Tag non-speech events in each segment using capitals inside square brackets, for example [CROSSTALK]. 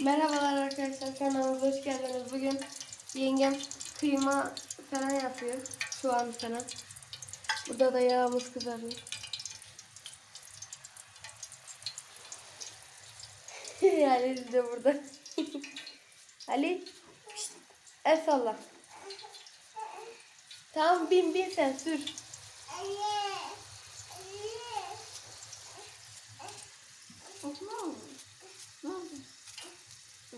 Merhabalar arkadaşlar kanalımıza hoş geldiniz. Bugün yengem kıyma falan yapıyor. Soğan falan. Burada da yağımız kızarıyor. [LAUGHS] Ali de burada. [LAUGHS] Ali. Şşt, el salla. Tamam bin bin sen sür. Okuma mı? Ne oldu? Ne oldu? Hı.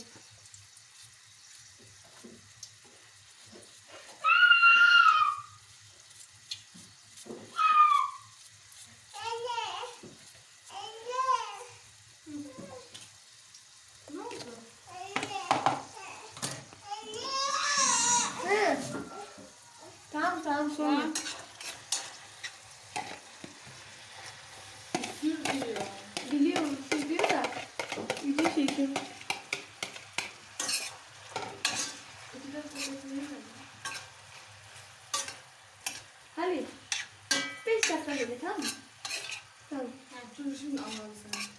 Tamam tamam sonra. Sür diyor. Biliyorum seviyor da. Video çekiyorum. Biraz da bekleyelim. Hadi. Beş dakika böyle tamam mı? Tamam. Ha, dur şimdi anladım seni.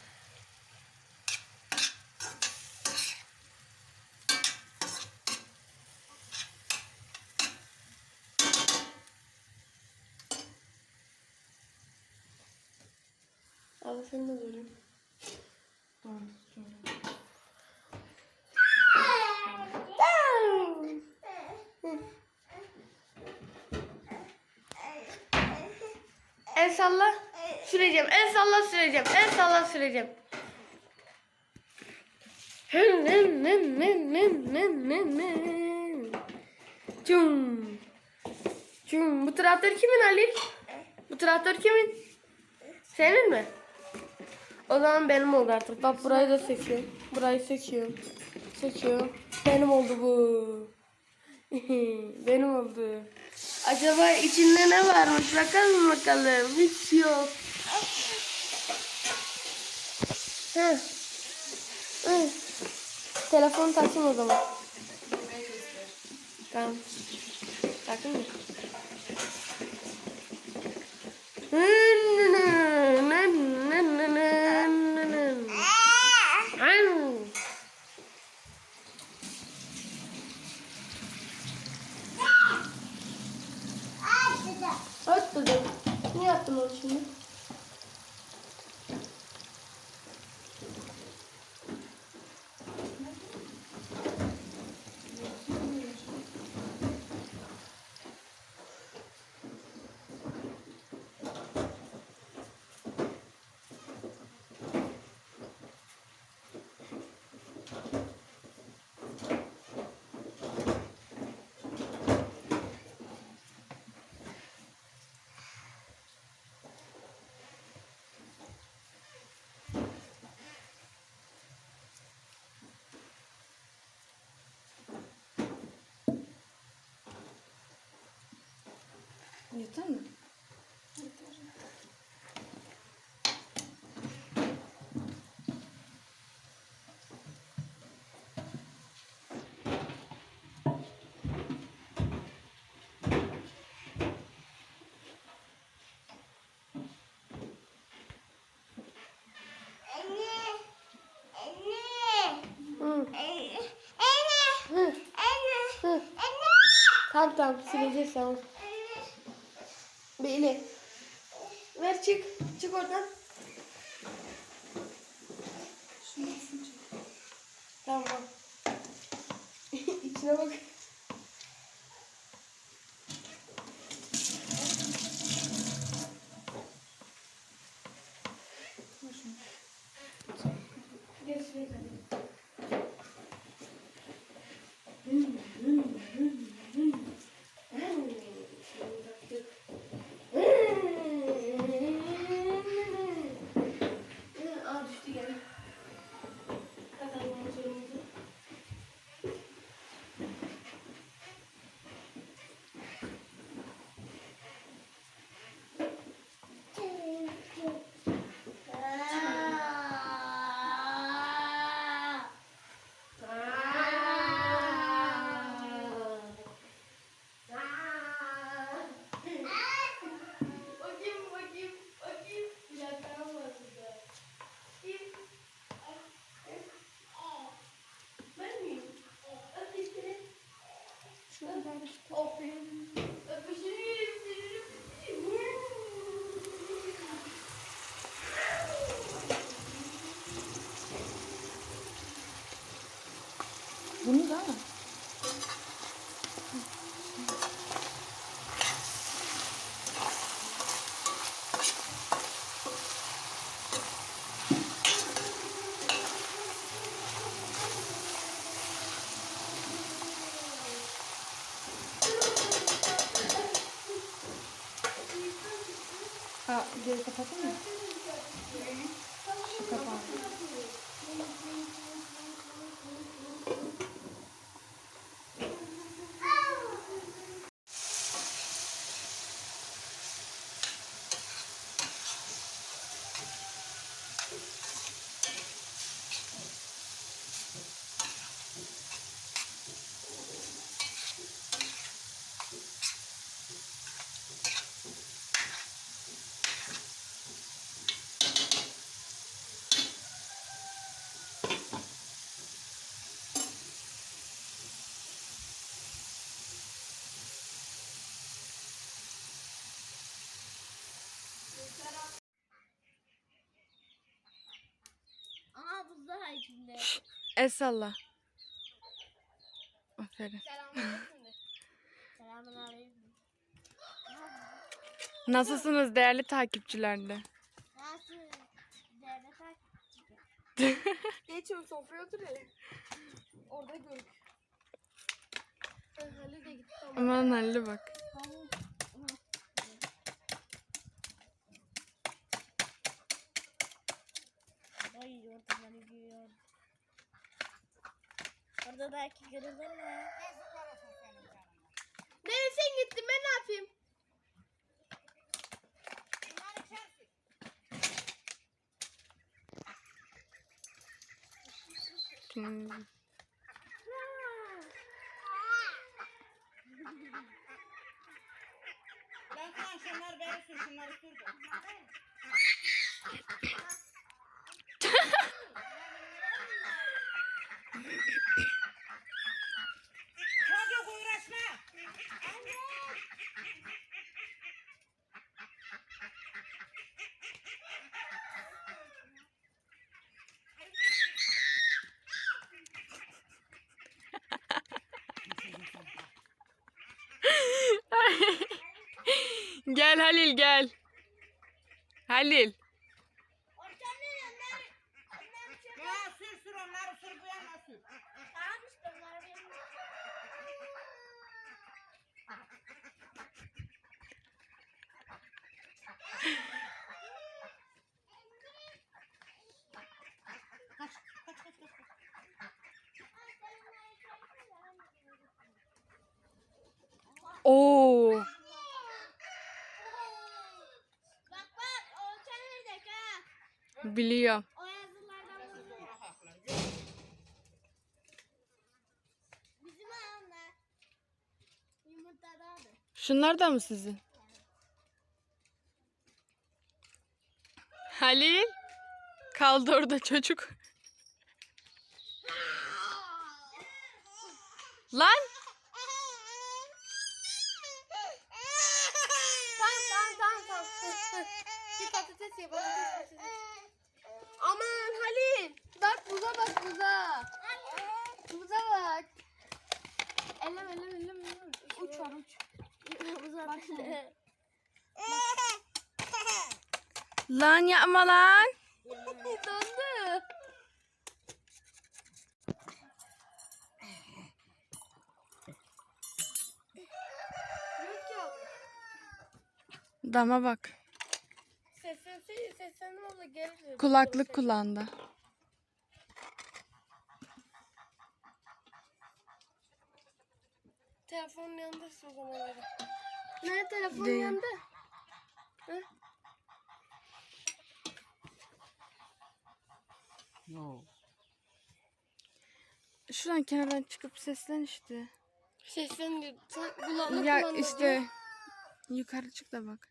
Al sen de şöyle. El salla. Süreceğim. El salla süreceğim. El salla süreceğim. Cum. Cum. Bu traktör kimin Ali? Bu traktör kimin? Senin mi? O zaman benim oldu artık. Bak burayı da seçiyorum. Burayı seçiyorum. Seçiyorum. Benim oldu bu. [LAUGHS] benim oldu. Acaba içinde ne varmış? Bakalım bakalım. Hiç yok. Heh. Hı. Telefon takayım o zaman. Tamam. Takayım mı? Niye attın Yeter mi? Hı. Hı. Hı. Tamam tamam sileceğiz tamam. Beni. Ver çık. Çık oradan. Tamam. [LAUGHS] İçine bak. Gel şuraya hadi. Aa düştü gene. Takalım motorumuzu. Öpeyim. Öpüşeyim. Bunu da mı? Kapatın mı? El salla. Aferin. Selamun aleyküm. [LAUGHS] Nasılsınız değerli [LAUGHS] takipçiler de? Nasıl? Nerede tak? Geçiyor sofraya otur ya. Orada gör. Halil de gitti ama. Aman Halil'e bak. Ay Orada belki görülür mü? Nereye gittin ben ne yapayım? Hmm. Ben sana şunları beri sür, şunları sür [LAUGHS] de. Çocuk uğraşma. Gel Halil gel. Halil. Ya sür sür onları sür bu yana sür. Tamam işte onlar benim. Kaç kaç kaç kaç. Oo. Bak bak o çevirdek ha. Biliyorum. O yazılardan vurdu. Ona haklar. Bizim anne. Yumurtadandı. Şunlar da mı sizin? Halil. Kaldı orada çocuk. Lan. Tamam tamam tamam tamam. Bir patates ye patates patates. Aman Halil. Bak buza bak buza. Buza bak. Ellem ellem ellem ellem. Uç var uç. Bak şimdi. Lan yapma lan. Yok. Dama bak. Seslense seslendim abla gelir. Kulaklık kullandı. Telefonun yanındasın o zaman öyle. Ne telefonun yanında? Yok. Şuradan kenardan çıkıp seslen işte. Seslen kulaklık Ya kullanma işte yukarı çık da bak.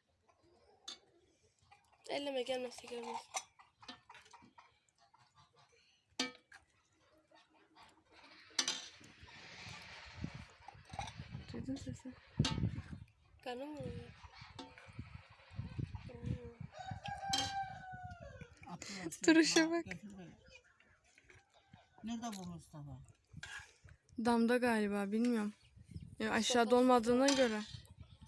Elleme gelmezse gelmez. Duydun sesi. Kanım mı? Duruşa bak. Nerede bu Mustafa? Damda galiba bilmiyorum. Ya aşağıda olmadığına göre.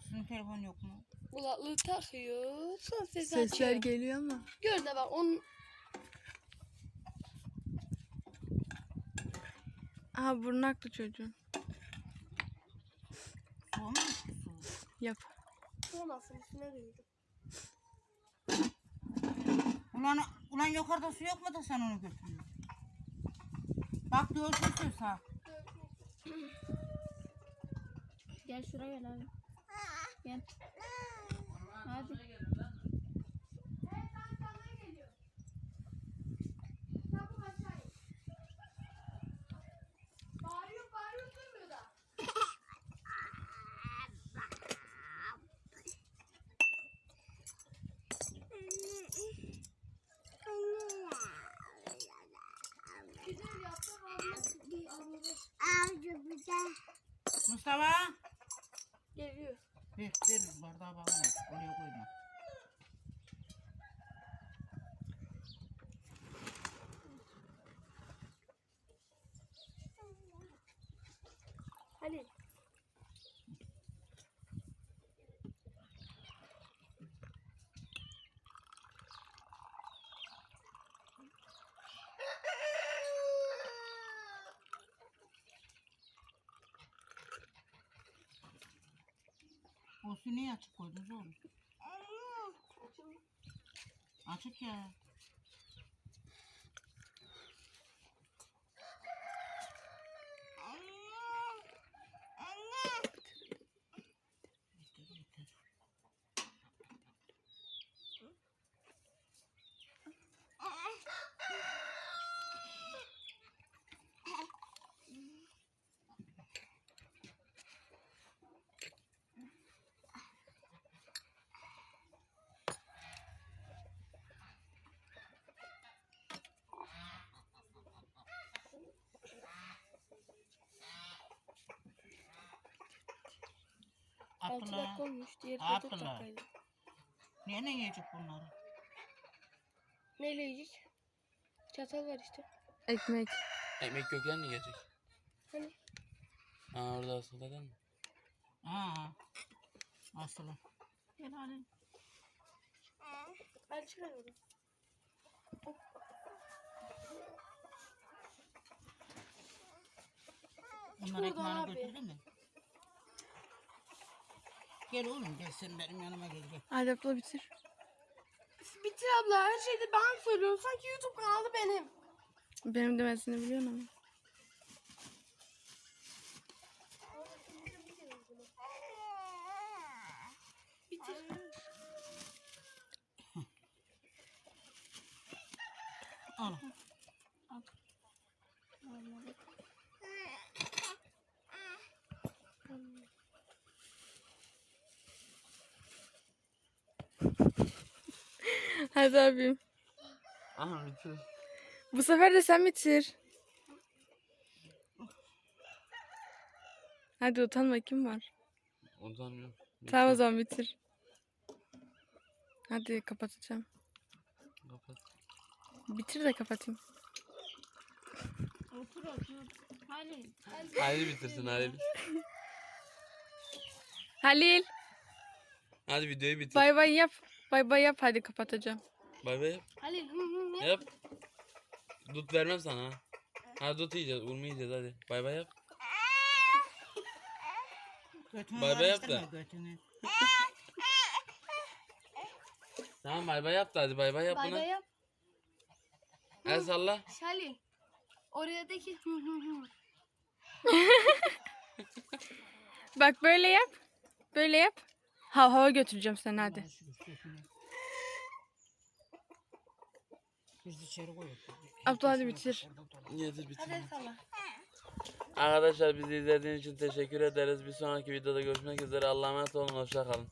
Sizin telefon yok mu? Kulaklığı takıyor. Sonra ses Sesler açıyor. geliyor ama. Gör de bak onun Aha burnu aktı çocuğun. Su mu? Yap. son nasıl üstüne duydu. Ulan, ulan yukarıda su yok mu da sen onu götürüyorsun? Bak su ha. Gel şuraya gel abi. Gel. Hadi. Bağırıyor bağırıyor durmuyor da. Güzel yaptı Mustafa. Geliyor. Ver, ver bardağı bağlama. Oraya koyma. Halil. O su niye açık koydunuz oğlum? Açık ya. 6 Abdullah. dakika olmuş. Niye ne yiyecek bunları? Neyle yiyecek? Çatal var işte. Ekmek. Ekmek Gökhan mı gelecek? Hani Ha orada asıl değil mi? Aa. Aslı. Gel hadi. ben çıkarıyorum. Bunlar Burada ekmeğini abi. mü? Gel oğlum gel sen benim yanıma gel gel. Hadi abla bitir. Bitir abla her şeyde ben söylüyorum. Sanki YouTube kanalı benim. Benim demesini biliyorsun ama. Bitir. Al. Hadi abim. Aha bitir. Bu sefer de sen bitir. Hadi utanma kim var? Utanmıyorum. Tamam o zaman bitir. Hadi kapatacağım. Kapat. Bitir de kapatayım. Otur otur. Hadi. Halil bitirsin Halil. Halil Hadi videoyu bitir. bay bay yap. Bay bay yap hadi kapatacağım. Bay bay yap. Hı yap. Dut vermem sana ha. Ha dut yiyeceğiz. Urma yiyeceğiz hadi. Bay bay yap. Götünü Bay bay yap karıştırma, da. Götünü. Tamam bay bay yap da hadi bay bay yap Bay buna. bay yap. El salla. Halil. Oraya de ki hı hı hı. [LAUGHS] Bak böyle yap. Böyle yap. Ha hava götüreceğim seni hadi. Biz içeri koyuyoruz. Abla hadi bitir. Yeter bitir. Hadi salla. Arkadaşlar bizi izlediğiniz için teşekkür ederiz. Bir sonraki videoda görüşmek üzere. Allah'a emanet olun. Hoşça kalın.